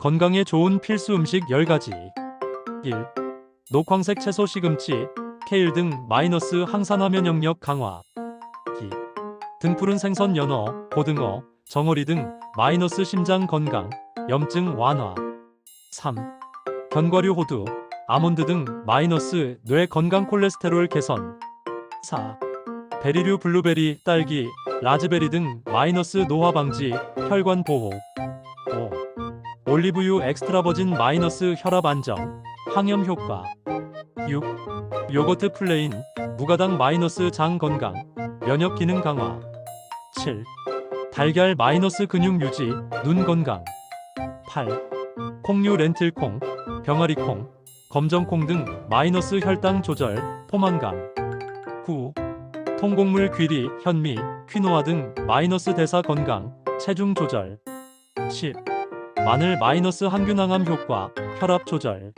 건강에 좋은 필수 음식 10가지 1. 녹황색 채소 시금치, 케일 등 마이너스 항산화 면역력 강화 2. 등푸른 생선 연어, 고등어, 정어리 등 마이너스 심장 건강, 염증 완화 3. 견과류 호두, 아몬드 등 마이너스 뇌 건강 콜레스테롤 개선 4. 베리류 블루베리, 딸기, 라즈베리 등 마이너스 노화 방지, 혈관 보호 5. 올리브유 엑스트라 버진 마이너스 혈압 안정, 항염 효과 6. 요거트 플레인, 무가당 마이너스 장 건강, 면역 기능 강화 7. 달걀 마이너스 근육 유지, 눈 건강 8. 콩류 렌틸콩, 병아리콩, 검정콩 등 마이너스 혈당 조절, 포만감 9. 통곡물 귀리, 현미, 퀴노아 등 마이너스 대사 건강, 체중 조절 10. 마늘 마이너스 항균항암 효과, 혈압 조절